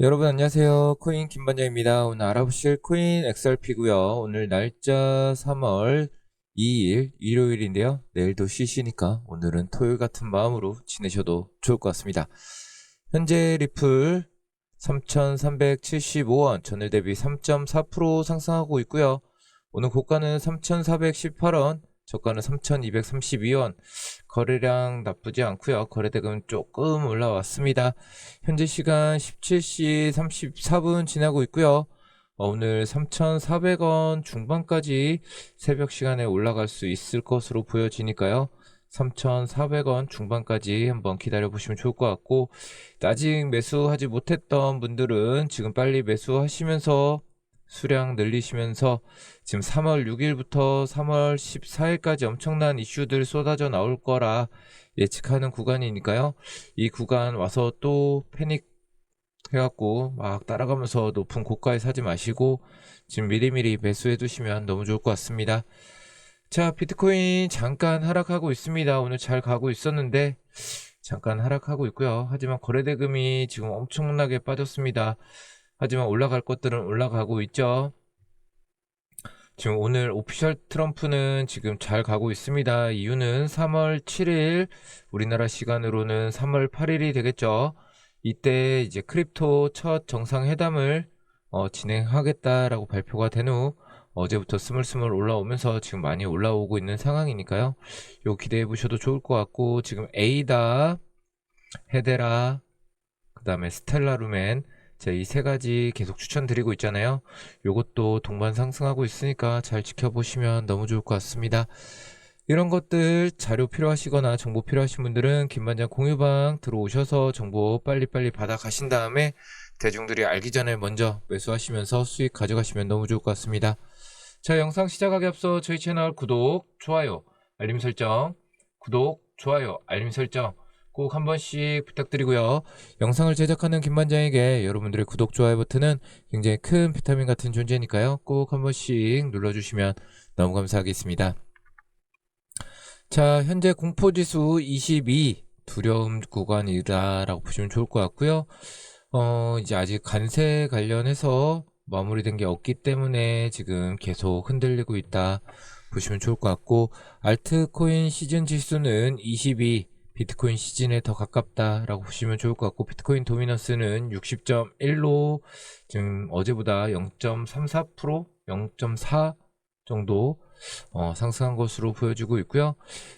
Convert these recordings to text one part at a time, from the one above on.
여러분 안녕하세요. 코인 김반장입니다. 오늘 알아보실 코인 XRP고요. 오늘 날짜 3월 2일 일요일인데요. 내일도 쉬시니까 오늘은 토요일 같은 마음으로 지내셔도 좋을 것 같습니다. 현재 리플 3,375원, 전일 대비 3.4% 상승하고 있고요. 오늘 고가는 3,418원, 저가는 3,232원. 거래량 나쁘지 않고요. 거래대금 조금 올라왔습니다. 현재 시간 17시 34분 지나고 있고요. 어, 오늘 3,400원 중반까지 새벽 시간에 올라갈 수 있을 것으로 보여지니까요. 3,400원 중반까지 한번 기다려 보시면 좋을 것 같고 아직 매수하지 못했던 분들은 지금 빨리 매수하시면서 수량 늘리시면서 지금 3월 6일부터 3월 14일까지 엄청난 이슈들 쏟아져 나올 거라 예측하는 구간이니까요. 이 구간 와서 또 패닉 해갖고 막 따라가면서 높은 고가에 사지 마시고 지금 미리미리 매수해 두시면 너무 좋을 것 같습니다. 자, 비트코인 잠깐 하락하고 있습니다. 오늘 잘 가고 있었는데 잠깐 하락하고 있고요. 하지만 거래대금이 지금 엄청나게 빠졌습니다. 하지만 올라갈 것들은 올라가고 있죠. 지금 오늘 오피셜 트럼프는 지금 잘 가고 있습니다. 이유는 3월 7일 우리나라 시간으로는 3월 8일이 되겠죠. 이때 이제 크립토 첫 정상회담을 어, 진행하겠다라고 발표가 된 후 어제부터 스물스물 올라오면서 지금 많이 올라오고 있는 상황이니까요. 요 기대해 보셔도 좋을 것 같고 지금 에이다, 헤데라, 그 다음에 스텔라루멘 제가 이세 가지 계속 추천드리고 있잖아요. 요것도 동반 상승하고 있으니까 잘 지켜보시면 너무 좋을 것 같습니다. 이런 것들 자료 필요하시거나 정보 필요하신 분들은 김반장 공유방 들어오셔서 정보 빨리빨리 받아 가신 다음에 대중들이 알기 전에 먼저 매수하시면서 수익 가져가시면 너무 좋을 것 같습니다. 자, 영상 시작하기 앞서 저희 채널 구독, 좋아요, 알림 설정, 구독, 좋아요, 알림 설정 꼭 한 번씩 부탁드리고요. 영상을 제작하는 김반장에게 여러분들의 구독, 좋아요 버튼은 굉장히 큰 비타민 같은 존재니까요. 꼭 한 번씩 눌러주시면 너무 감사하겠습니다. 자, 현재 공포지수 22 두려움 구간이다라고 보시면 좋을 것 같고요. 어, 이제 아직 간세 관련해서 마무리된 게 없기 때문에 지금 계속 흔들리고 있다 보시면 좋을 것 같고 알트코인 시즌 지수는 22 비트코인 시즌에 더 가깝다라고 보시면 좋을 것 같고 비트코인 도미넌스는 60.1로 지금 어제보다 0.34% 0.4 정도 어, 상승한 것으로 보여지고 있고요.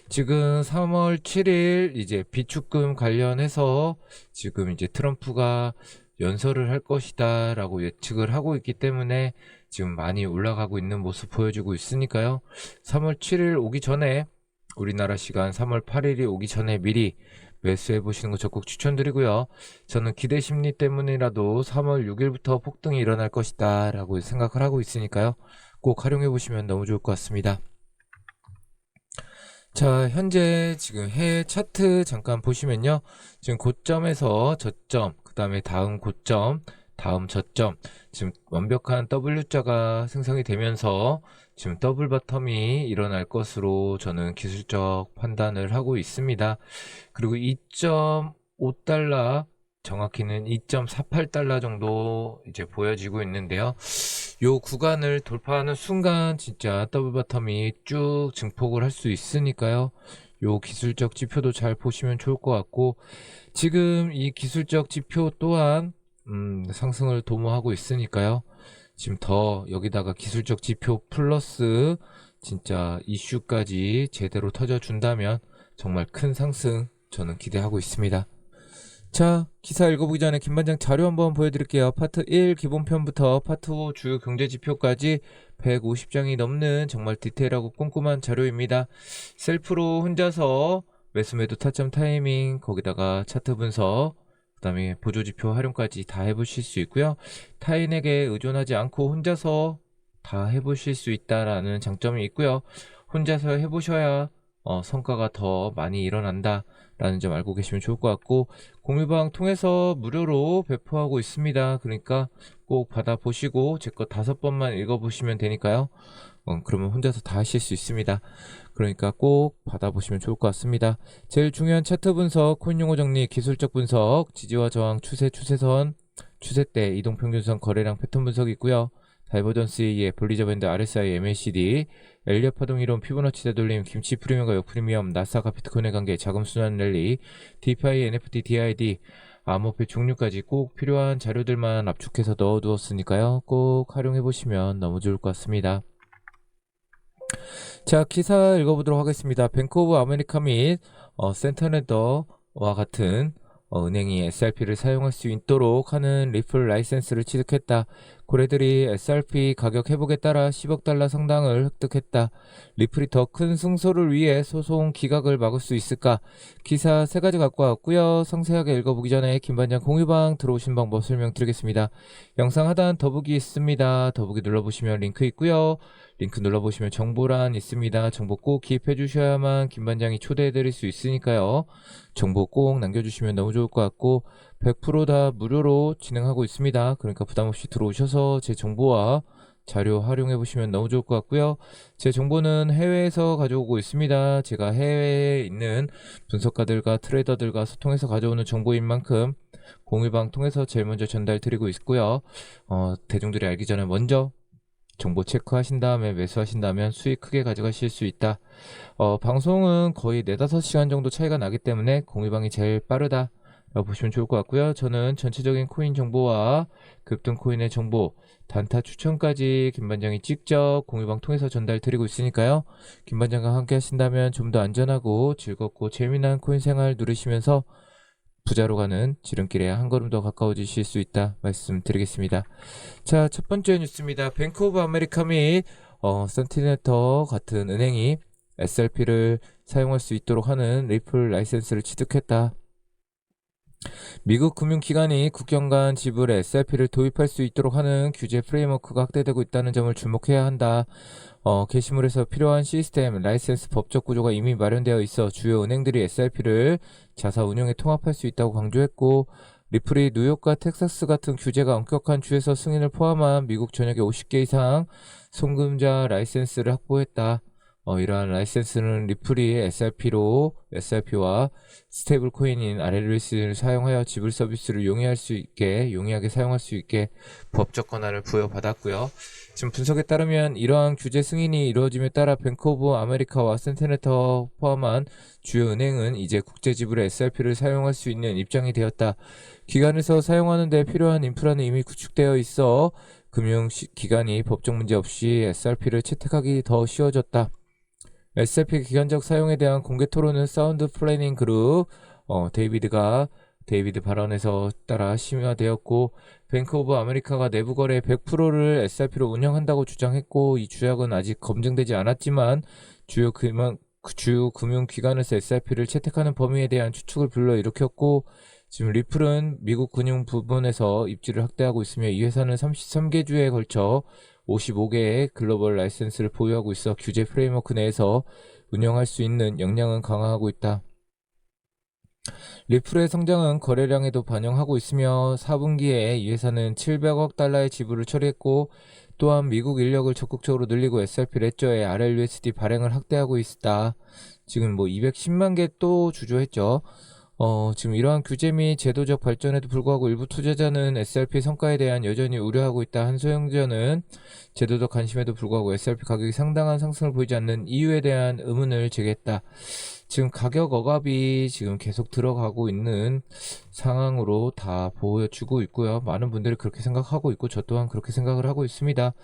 지금 3월 7일 이제 비축금 관련해서 지금 이제 트럼프가 연설을 할 것이다 라고 예측을 하고 있기 때문에 지금 많이 올라가고 있는 모습 보여주고 있으니까요. 3월 7일 오기 전에 우리나라 시간 3월 8일이 오기 전에 미리 매수해 보시는 거 적극 추천드리고요. 저는 기대 심리 때문이라도 3월 6일부터 폭등이 일어날 것이다 라고 생각을 하고 있으니까요. 꼭 활용해 보시면 너무 좋을 것 같습니다. 자, 현재 지금 해외 차트 잠깐 보시면요. 지금 고점에서 저점, 그 다음에 다음 고점, 다음 저점, 지금 완벽한 W자가 생성이 되면서 지금 더블 바텀이 일어날 것으로 저는 기술적 판단을 하고 있습니다. 그리고 2.5달러, 정확히는 2.48달러 정도 이제 보여지고 있는데요. 요 구간을 돌파하는 순간 진짜 더블 바텀이 쭉 증폭을 할 수 있으니까요. 요 기술적 지표도 잘 보시면 좋을 것 같고 지금 이 기술적 지표 또한 음, 상승을 도모하고 있으니까요. 지금 더 여기다가 기술적 지표 플러스 진짜 이슈까지 제대로 터져준다면 정말 큰 상승 저는 기대하고 있습니다. 자, 기사 읽어보기 전에 김반장 자료 한번 보여드릴게요. 파트 1 기본편부터 파트 5 주요 경제지표까지 150장이 넘는 정말 디테일하고 꼼꼼한 자료입니다. 셀프로 혼자서 매수매도 타점 타이밍, 거기다가 차트 분석, 그 다음에 보조지표 활용까지 다 해보실 수 있고요. 타인에게 의존하지 않고 혼자서 다 해보실 수 있다라는 장점이 있고요. 혼자서 해보셔야 어, 성과가 더 많이 일어난다. 라는 점 알고 계시면 좋을 것 같고 공유방 통해서 무료로 배포하고 있습니다. 그러니까 꼭 받아보시고 제 거 다섯 번만 읽어보시면 되니까요. 어, 그러면 혼자서 다 하실 수 있습니다. 그러니까 꼭 받아보시면 좋을 것 같습니다. 제일 중요한 차트 분석, 코인 용어 정리, 기술적 분석, 지지와 저항, 추세, 추세선 추세대 이동평균선 거래량 패턴 분석이 있고요. 다이버전스에 의해 볼리저 밴드 RSI MACD 엘리엇 파동 이론 피보나치 되돌림 김치 프리미엄과 역프리미엄 나스닥과 비트코인의 관계 자금 순환 랠리 DeFi NFT DID 암호표 종류까지 꼭 필요한 자료들만 압축해서 넣어두었으니까요. 꼭 활용해 보시면 너무 좋을 것 같습니다. 자 기사 읽어보도록 하겠습니다. 뱅크 오브 아메리카 및 어, 센터네더와 같은 어, 은행이 SRP를 사용할 수 있도록 하는 리플 라이센스를 취득했다. 고래들이 SRP 가격 회복에 따라 10억 달러 상당을 획득했다. 리플이 더 큰 승소를 위해 소송 기각을 막을 수 있을까? 기사 세 가지 갖고 왔고요. 상세하게 읽어보기 전에 김반장 공유방 들어오신 방법 설명드리겠습니다. 영상 하단 더보기 있습니다. 더보기 눌러보시면 링크 있고요. 링크 눌러보시면 정보란 있습니다. 정보 꼭 기입해 주셔야만 김반장이 초대해 드릴 수 있으니까요. 정보 꼭 남겨주시면 너무 좋을 것 같고 100%다 무료로 진행하고 있습니다. 그러니까 부담 없이 들어오셔서 제 정보와 자료 활용해 보시면 너무 좋을 것 같고요. 제 정보는 해외에서 가져오고 있습니다. 제가 해외에 있는 분석가들과 트레이더들과 소통해서 가져오는 정보인 만큼 공유방 통해서 제일 먼저 전달 드리고 있고요. 어, 대중들이 알기 전에 먼저 정보 체크하신 다음에 매수하신다면 수익 크게 가져가실 수 있다. 어, 방송은 거의 4, 5시간 정도 차이가 나기 때문에 공유방이 제일 빠르다. 보시면 좋을 것 같고요. 저는 전체적인 코인 정보와 급등 코인의 정보, 단타 추천까지 김반장이 직접 공유방 통해서 전달 드리고 있으니까요. 김반장과 함께 하신다면 좀 더 안전하고 즐겁고 재미난 코인 생활 누리시면서 부자로 가는 지름길에 한 걸음 더 가까워지실 수 있다 말씀드리겠습니다. 자, 첫 번째 뉴스입니다. 뱅크 오브 아메리카 및 어, 센티네터 같은 은행이 SRP를 사용할 수 있도록 하는 리플 라이센스를 취득했다. 미국 금융기관이 국경 간 지불에 SRP를 도입할 수 있도록 하는 규제 프레임워크가 확대되고 있다는 점을 주목해야 한다. 어, 게시물에서 필요한 시스템, 라이센스 법적 구조가 이미 마련되어 있어 주요 은행들이 SRP를 자사 운영에 통합할 수 있다고 강조했고, 리플이 뉴욕과 텍사스 같은 규제가 엄격한 주에서 승인을 포함한 미국 전역의 50개 이상 송금자 라이센스를 확보했다. 어, 이러한 라이센스는 리플이 SRP로 SRP와 스테이블 코인인 RLS를 사용하여 지불 서비스를 용이할 수 있게 용이하게 사용할 수 있게 법적 권한을 부여받았고요. 지금 분석에 따르면 이러한 규제 승인이 이루어짐에 따라 뱅크 오브 아메리카와 센테네터 포함한 주요 은행은 이제 국제 지불에 SRP를 사용할 수 있는 입장이 되었다. 기관에서 사용하는 데 필요한 인프라는 이미 구축되어 있어 금융 기관이 법적 문제 없이 SRP를 채택하기 더 쉬워졌다. SRP 기관적 사용에 대한 공개 토론은 사운드 플래닝 그룹 어, 데이비드가 데이비드 발언에서 따라 심화되었고 뱅크 오브 아메리카가 내부 거래 100%를 SRP로 운영한다고 주장했고 이 주약은 아직 검증되지 않았지만 주요 금융 주요 금융 기관에서 SRP를 채택하는 범위에 대한 추측을 불러일으켰고 지금 리플은 미국 금융 부분에서 입지를 확대하고 있으며 이 회사는 33개 주에 걸쳐 55개의 글로벌 라이센스를 보유하고 있어 규제 프레임워크 내에서 운영할 수 있는 역량은 강화하고 있다. 리플의 성장은 거래량에도 반영하고 있으며 4분기에 이 회사는 700억 달러의 지불을 처리했고 또한 미국 인력을 적극적으로 늘리고 SRP 레저의 RLUSD 발행을 확대하고 있다. 지금 뭐 210만 개 또 주조했죠. 어, 지금 이러한 규제 및 제도적 발전에도 불구하고 일부 투자자는 SRP 성과에 대한 여전히 우려하고 있다. 한소영전은 제도적 관심에도 불구하고 SRP 가격이 상당한 상승을 보이지 않는 이유에 대한 의문을 제기했다. 지금 가격 억압이 지금 계속 들어가고 있는 상황으로 다 보여주고 있고요. 많은 분들이 그렇게 생각하고 있고 저 또한 그렇게 생각을 하고 있습니다.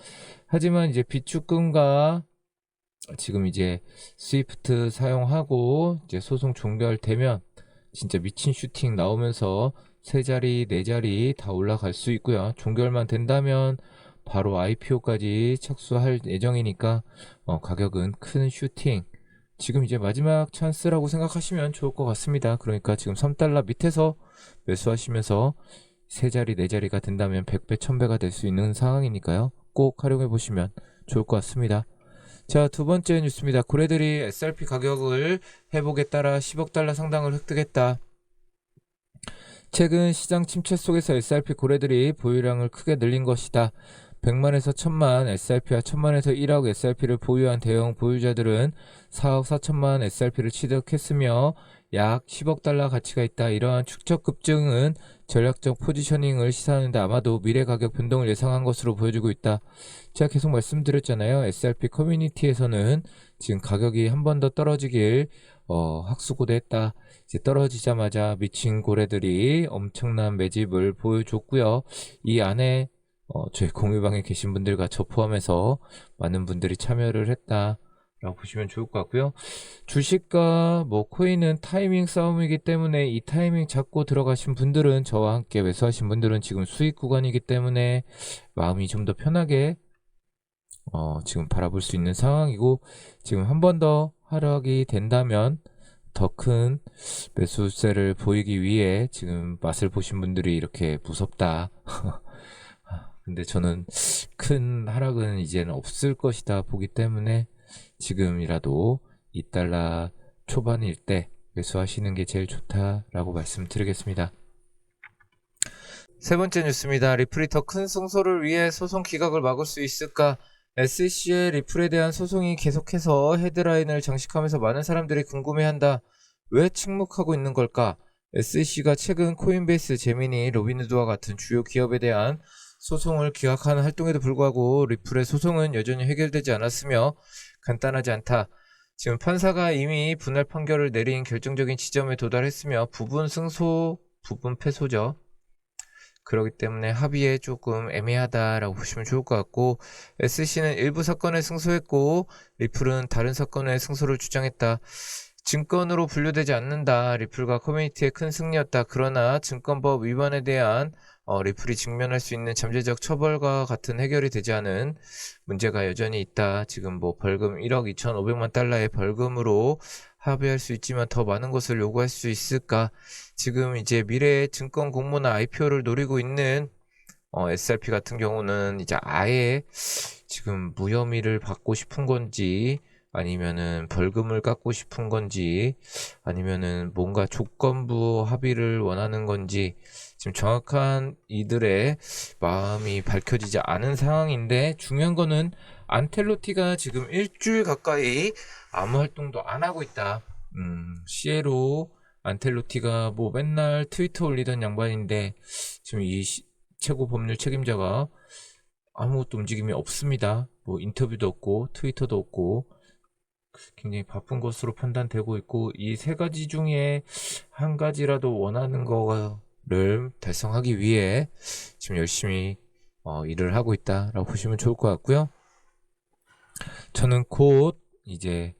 하지만 이제 비축금과 지금 이제 스위프트 사용하고 이제 소송 종결되면 진짜 미친 슈팅 나오면서 세 자리, 네 자리 다 올라갈 수 있고요. 종결만 된다면 바로 IPO까지 착수할 예정이니까 어, 가격은 큰 슈팅. 지금 이제 마지막 찬스라고 생각하시면 좋을 것 같습니다. 그러니까 지금 3달러 밑에서 매수하시면서 세 자리, 네 자리가 된다면 100배, 1000배가 될 수 있는 상황이니까요. 꼭 활용해 보시면 좋을 것 같습니다. 자, 두 번째 뉴스입니다. 고래들이 SRP 가격을 회복에 따라 10억 달러 상당을 획득했다. 최근 시장 침체 속에서 SRP 고래들이 보유량을 크게 늘린 것이다. 100만에서 1000만 SRP와 1000만에서 1억 SRP를 보유한 대형 보유자들은 4억 4천만 SRP를 취득했으며 약 10억 달러 가치가 있다. 이러한 축적 급증은 전략적 포지셔닝을 시사하는데 아마도 미래 가격 변동을 예상한 것으로 보여지고 있다. 제가 계속 말씀드렸잖아요. SRP 커뮤니티에서는 지금 가격이 한 번 더 떨어지길 어, 학수고대했다. 이제 떨어지자마자 미친 고래들이 엄청난 매집을 보여줬고요. 이 안에 어, 저희 공유방에 계신 분들과 저 포함해서 많은 분들이 참여를 했다. 라고 보시면 좋을 것 같고요. 주식과 뭐 코인은 타이밍 싸움이기 때문에 이 타이밍 잡고 들어가신 분들은 저와 함께 매수하신 분들은 지금 수익 구간이기 때문에 마음이 좀 더 편하게 어, 지금 바라볼 수 있는 상황이고 지금 한 번 더 하락이 된다면 더 큰 매수세를 보이기 위해 지금 맛을 보신 분들이 이렇게 무섭다. 근데 저는 큰 하락은 이제는 없을 것이다 보기 때문에 지금이라도 2달러 초반일 때 매수하시는 게 제일 좋다라고 말씀드리겠습니다. 세 번째 뉴스입니다. 리플이 더 큰 승소를 위해 소송 기각을 막을 수 있을까? SEC의 리플에 대한 소송이 계속해서 헤드라인을 장식하면서 많은 사람들이 궁금해한다. 왜 침묵하고 있는 걸까? SEC가 최근 코인베이스, 제미니, 로빈후드와 같은 주요 기업에 대한 소송을 기각하는 활동에도 불구하고 리플의 소송은 여전히 해결되지 않았으며 간단하지 않다. 지금 판사가 이미 분할 판결을 내린 결정적인 지점에 도달했으며 부분 승소, 부분 패소죠. 그렇기 때문에 합의에 조금 애매하다라고 보시면 좋을 것 같고 SC는 일부 사건에 승소했고 리플은 다른 사건에 승소를 주장했다. 증권으로 분류되지 않는다. 리플과 커뮤니티의 큰 승리였다. 그러나 증권법 위반에 대한 어, 리플이 직면할 수 있는 잠재적 처벌과 같은 해결이 되지 않은 문제가 여전히 있다. 지금 뭐 벌금 1억 2,500만 달러의 벌금으로 합의할 수 있지만 더 많은 것을 요구할 수 있을까? 지금 이제 미래 증권 공모나 IPO를 노리고 있는 어, SRP 같은 경우는 이제 아예 지금 무혐의를 받고 싶은 건지 아니면은 벌금을 깎고 싶은 건지 아니면은 뭔가 조건부 합의를 원하는 건지 지금 정확한 이들의 마음이 밝혀지지 않은 상황인데 중요한 거는 안텔로티가 지금 일주일 가까이 아무 활동도 안 하고 있다. 음, 시에로 안텔로티가 뭐 맨날 트위터 올리던 양반인데 지금 이 시- 최고 법률 책임자가 아무것도 움직임이 없습니다. 뭐 인터뷰도 없고 트위터도 없고 굉장히 바쁜 것으로 판단되고 있고 이 세 가지 중에 한 가지라도 원하는 거 를 달성하기 위해 지금 열심히 어, 일을 하고 있다라고 보시면 좋을 것 같고요. 저는 곧 이제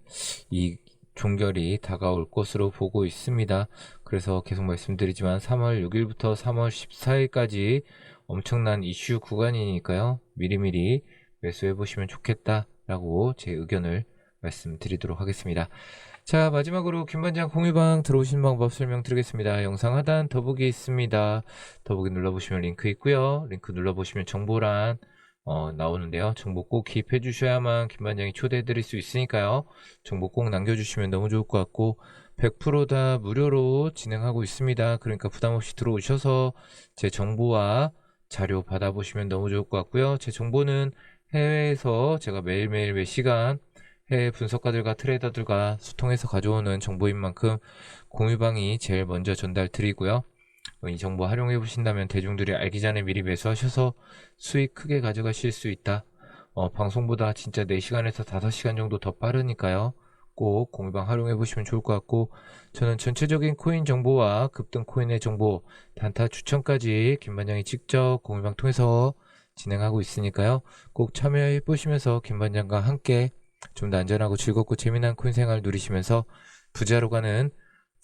이 종결이 다가올 것으로 보고 있습니다. 그래서 계속 말씀드리지만 3월 6일부터 3월 14일까지 엄청난 이슈 구간이니까요. 미리미리 매수해 보시면 좋겠다라고 제 의견을 말씀드리도록 하겠습니다. 자, 마지막으로 김반장 공유방 들어오신 방법 설명드리겠습니다. 영상 하단 더보기 있습니다. 더보기 눌러보시면 링크 있고요. 링크 눌러보시면 정보란 어, 나오는데요. 정보 꼭 기입해 주셔야만 김반장이 초대해 드릴 수 있으니까요. 정보 꼭 남겨주시면 너무 좋을 것 같고 100%다 무료로 진행하고 있습니다. 그러니까 부담 없이 들어오셔서 제 정보와 자료 받아보시면 너무 좋을 것 같고요. 제 정보는 해외에서 제가 매일매일 매 시간 해외 분석가들과 트레이더들과 소통해서 가져오는 정보인 만큼 공유방이 제일 먼저 전달 드리고요. 어, 이 정보 활용해 보신다면 대중들이 알기 전에 미리 매수하셔서 수익 크게 가져가실 수 있다. 어, 방송보다 진짜 4시간에서 5시간 정도 더 빠르니까요. 꼭 공유방 활용해 보시면 좋을 것 같고 저는 전체적인 코인 정보와 급등 코인의 정보, 단타 추천까지 김반장이 직접 공유방 통해서 진행하고 있으니까요. 꼭 참여해 보시면서 김반장과 함께 좀 더 안전하고 즐겁고 재미난 코인 생활 누리시면서 부자로 가는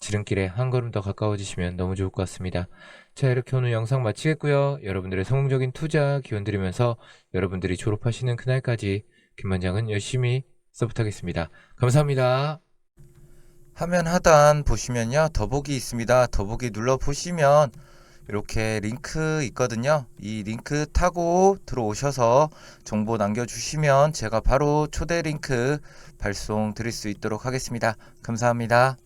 지름길에 한 걸음 더 가까워지시면 너무 좋을 것 같습니다. 자, 이렇게 오늘 영상 마치겠고요. 여러분들의 성공적인 투자 기원 드리면서 여러분들이 졸업하시는 그날까지 김반장은 열심히 서포트하겠습니다. 감사합니다. 화면 하단 보시면요 더보기 있습니다 더보기 눌러 보시면 이렇게 링크 있거든요. 이 링크 타고 들어오셔서 정보 남겨주시면 제가 바로 초대 링크 발송 드릴 수 있도록 하겠습니다. 감사합니다